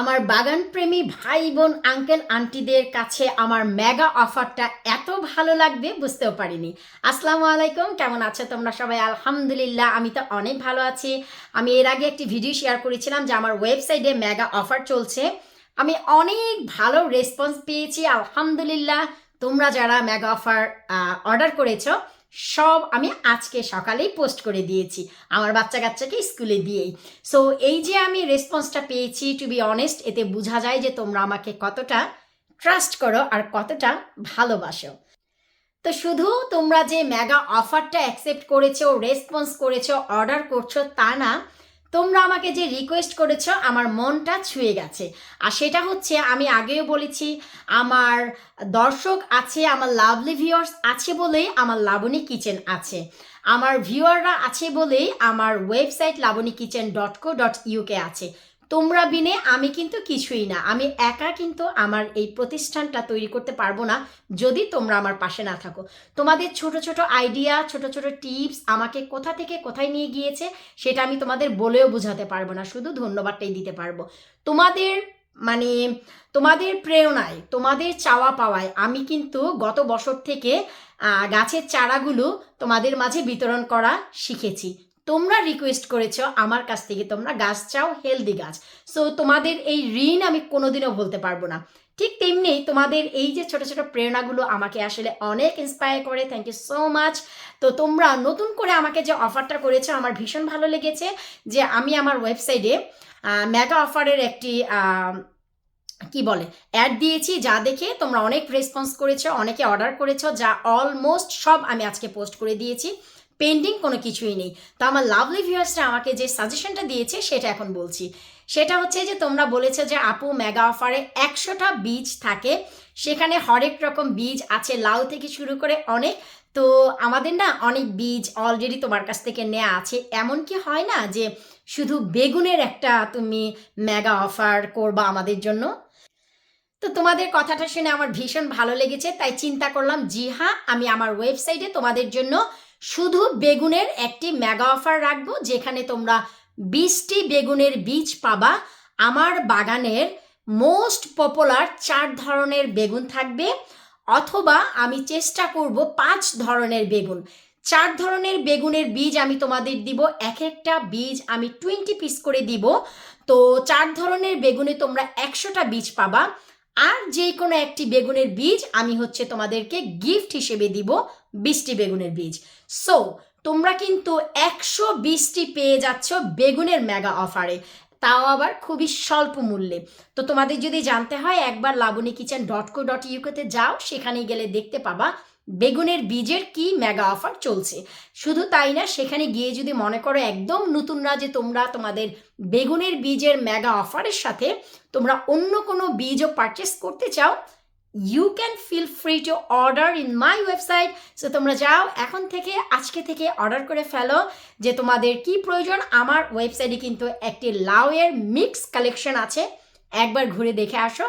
আমার বাগান প্রেমী ভাই বোন আঙ্কেল আন্টিদের কাছে আমার মেগা অফারটা এত ভালো লাগবে বুঝতেও পারিনি। আসসালামু আলাইকুম, কেমন আছো তোমরা সবাই? আলহামদুলিল্লাহ, আমি তো অনেক ভালো আছি। আমি এর আগে একটি ভিডিও শেয়ার করেছিলাম যে আমার ওয়েবসাইটে মেগা অফার চলছে। আমি অনেক ভালো রেসপন্স পেয়েছি, আলহামদুলিল্লাহ। তোমরা যারা মেগা অফার অর্ডার করেছ সব আমি আজকে সকালেই পোস্ট করে দিয়েছি, আমার বাচ্চা কাচ্চাকে স্কুলে দিয়েই। সো এই যে আমি রেসপন্সটা পেয়েছি টু বি অনেস্ট এতে বোঝা যায় যে তোমরা আমাকে কতটা ট্রাস্ট করো আর কতটা ভালোবাসো। তো শুধু তোমরা যে মেগা অফারটা অ্যাকসেপ্ট করেছ রেসপন্স করেছ অর্ডার করছ তা না তোমরা আমাকে যে রিকোয়েস্ট করেছ, আমার মনটা ছুঁয়ে গেছে। আর সেটা হচ্ছে, আমি আগেও বলেছি, আমার দর্শক আছে, আমার লাভলি ভিউয়ার্স আছে বলেই আমার লাবণী কিচেন আছে। আমার ভিউয়াররা আছে বলেই আমার website Labani kitchen dot co dot UK আছে। তোমরা বিনে আমি কিন্তু কিছুই না। আমি একা কিন্তু আমার এই প্রতিষ্ঠানটা তৈরি করতে পারব না যদি তোমরা আমার পাশে না থাকো। তোমাদের ছোট ছোট আইডিয়া ছোট ছোট টিপস আমাকে কোথা থেকে কোথায় নিয়ে গিয়েছে সেটা আমি তোমাদের বলেও বোঝাতে পারব না। শুধু ধন্যবাদটাই দিতে পারব। তোমাদের মানে তোমাদের প্রেরণায়, তোমাদের চাওয়া পাওয়ায় আমি কিন্তু গত বছর থেকে গাছের চারাগুলো তোমাদের মাঝে বিতরণ করা শিখেছি। তোমরা রিকোয়েস্ট করেছ আমার কাছ থেকে, তোমরা গাছ চাও হেলদি গাছ। সো তোমাদের এই ঋণ আমি কোনোদিনও বলতে পারব না। ঠিক তেমনি তোমাদের এই যে ছোট ছোট প্রেরণাগুলো আমাকে আসলে অনেক ইন্সপায়ার করে থ্যাংক ইউ সো মাচ তো তোমরা নতুন করে আমাকে যে অফারটা করেছ, আমার ভীষণ ভালো লেগেছে যে আমি আমার ওয়েবসাইটে মেগা অফারের একটি কি বলে অ্যাড দিয়েছি যা দেখে তোমরা অনেক রেসপন্স করেছ, অনেকে অর্ডার করেছ, যা অলমোস্ট সব আমি আজকে পোস্ট করে দিয়েছি। পেন্ডিং কোনো কিছুই নেই। তো আমার লাভলি ভিউয়ার্সরা আমাকে যে সাজেশনটা দিয়েছে, সেটা এখন বলছি। সেটা হচ্ছে যে, তোমরা বলেছ যে, আপু মেগা অফারে একশোটা বীজ থাকে। সেখানে হরেক রকম বীজ আছে, লাউ থেকে শুরু করে অনেক। তো আমাদের না অনেক বীজ অলরেডি তোমার কাছ থেকে নেওয়া আছে। এমন কি হয় না যে, শুধু বেগুনের একটা তুমি মেগা অফার করবা আমাদের জন্য? তো তোমাদের কথাটা শুনে আমার ভীষণ ভালো লেগেছে, তাই চিন্তা করলাম, জি হ্যাঁ আমি আমার ওয়েবসাইটে তোমাদের জন্য শুধু বেগুনের একটি মেগা অফার রাখব, যেখানে তোমরা বিশটি বেগুনের বীজ পাবা। আমার বাগানের মোস্ট পপুলার চার ধরনের বেগুন থাকবে, অথবা আমি চেষ্টা করব পাঁচ ধরনের বেগুন। চার ধরনের বেগুনের বীজ আমি তোমাদের দিব, এক একটা বীজ আমি টোয়েন্টি পিস করে দিব। তো চার ধরনের বেগুনে তোমরা একশোটা বীজ পাবা। আর যে কোনো একটি বেগুনের বীজ আমি হচ্ছে তোমাদেরকে গিফট হিসেবে দিব বিশটি বেগুনের বীজ। সো তোমরা কিন্তু একশো বিশটি পেয়ে যাচ্ছ বেগুনের মেগা অফারে তাও আবার খুবই স্বল্প মূল্যে। তো তোমাদের যদি জানতে হয়, একবার Labani kitchen dot co dot ইউকেতে যাও সেখানে গেলে দেখতে পাবা বেগুনের বীজের কি মেগা অফার চলছে? শুধু তাই না, সেখানে গিয়ে যদি মনে করো একদম নতুনরা যে তোমরা তোমাদের বেগুনের বীজের মেগা অফারের সাথে তোমরা অন্য কোনো বীজও পারচেস করতে চাও you can feel free to order in my website so তোমরা যাও, এখন থেকে, আজকে থেকে অর্ডার করে ফেলো যে তোমাদের কি প্রয়োজন। আমার ওয়েবসাইটে কিন্তু একটি লাউয়ের মিক্স কালেকশন আছে। একবার ঘুরে দেখে আসো।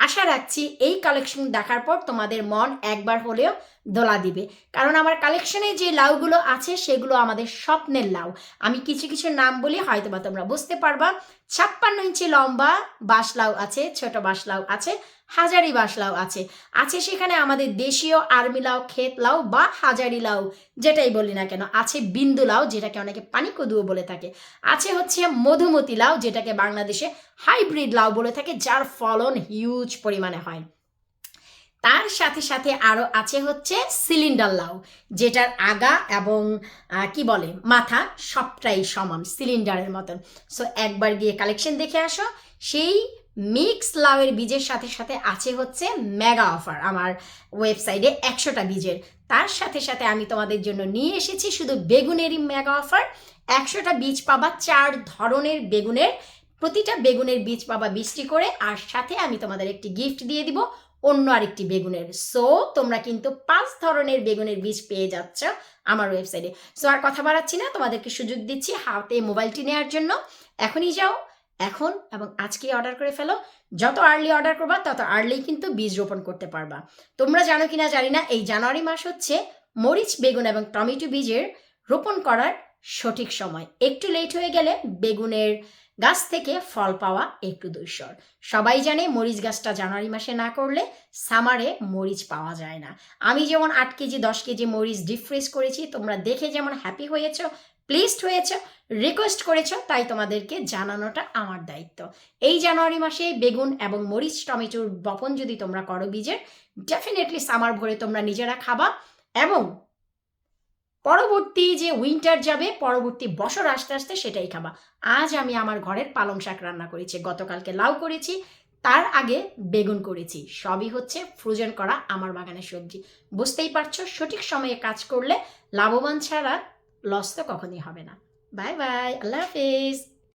আশা রাখছি এই কালেকশন দেখার পর তোমাদের মন একবার হলেও দোলা দিবে। কারণ আমার কালেকশনে যে লাউগুলো আছে, সেগুলো আমাদের স্বপ্নের লাউ। আমি কিছু কিছু নাম বলি, হয়তোবা তোমরা বুঝতে পারবা। ছাপ্পান্ন ইঞ্চি লম্বা বাসলাও আছে, ছোট বাসলাও আছে, হাজারি বাসলাও আছে। আছে সেখানে আমাদের দেশীয় আর্মি লাউ ক্ষেত লাউ বা হাজারি লাউ যেটাই বলি না কেন। আছে বিন্দু লাউ যেটাকে অনেকে পানি কদুও বলে থাকে। আছে হচ্ছে মধুমতি লাউ যেটাকে বাংলাদেশে হাইব্রিড লাউ বলে থাকে, যার ফলন হিউজ পরিমাণে হয়। তার সাথে সাথে আরও আছে হচ্ছে সিলিন্ডার লাউ, যেটার আগা এবং কি বলে, মাথা সবটাই সমান সিলিন্ডারের মতন। সো একবার গিয়ে কালেকশন দেখে আসো। সেই মিক্স লাউয়ের বীজের সাথে সাথে আছে হচ্ছে মেগা অফার আমার ওয়েবসাইটে একশোটা বীজের। তার সাথে সাথে আমি তোমাদের জন্য নিয়ে এসেছি শুধু বেগুনেরই মেগা অফার একশোটা বীজ পাবা চার ধরনের বেগুনের। প্রতিটা বেগুনের বীজ পাবা বীজটি করে। আর সাথে আমি তোমাদের একটি গিফট দিয়ে দিব। অন্য আরেকটি বেগুনের। সো তোমরা কিন্তু পাঁচ ধরনের বেগুনের বীজ পেয়ে যাচ্ছ আমার ওয়েবসাইটে সো আর কথা বাড়াচ্ছি না, তোমাদেরকে সুযোগ দিচ্ছি হাতে মোবাইলটি নেওয়ার জন্য। এখনই যাও, এখন এবং আজকেই অর্ডার করে ফেলো। যত আর্লি অর্ডার করবা, তত আর্লি কিন্তু বীজ রোপণ করতে পারবা। তোমরা জানো কিনা জানি না, এই জানুয়ারি মাস হচ্ছে মরিচ, বেগুন এবং টমেটো বীজের রোপণ করার সঠিক সময়। একটু লেট হয়ে গেলে বেগুনের গাছ থেকে ফল পাওয়া একটু দুইশর সবাই জানে মরিচ গাছটা জানুয়ারি মাসে না করলে সামারে মরিচ পাওয়া যায় না। আমি যেমন আট কেজি, দশ কেজি মরিচ ডিপ ফ্রিজ করেছি, তোমরা দেখে যেমন হ্যাপি হয়েছ, প্লিজড হয়েছ, রিকোয়েস্ট করেছ, তাই তোমাদেরকে জানানোটা আমার দায়িত্ব। এই জানুয়ারি মাসে বেগুন এবং মরিচ, টমেটোর বপন যদি তোমরা করো বীজের ডেফিনেটলি সামার ভরে তোমরা নিজেরা খাবা এবং পরবর্তী যে উইন্টার যাবে, পরবর্তী বছর আস্তে আস্তে সেটাই খাবা। আজ আমি আমার ঘরের পালং শাক রান্না করেছি, গতকালকে লাউ করেছি, তার আগে বেগুন করেছি। সবই হচ্ছে ফ্রোজেন করা আমার বাগানের সবজি। বুঝতেই পারছ, সঠিক সময়ে কাজ করলে লাভবান ছাড়া লস তো কখনই হবে না। বাই বাই আল্লাহ হাফিজ।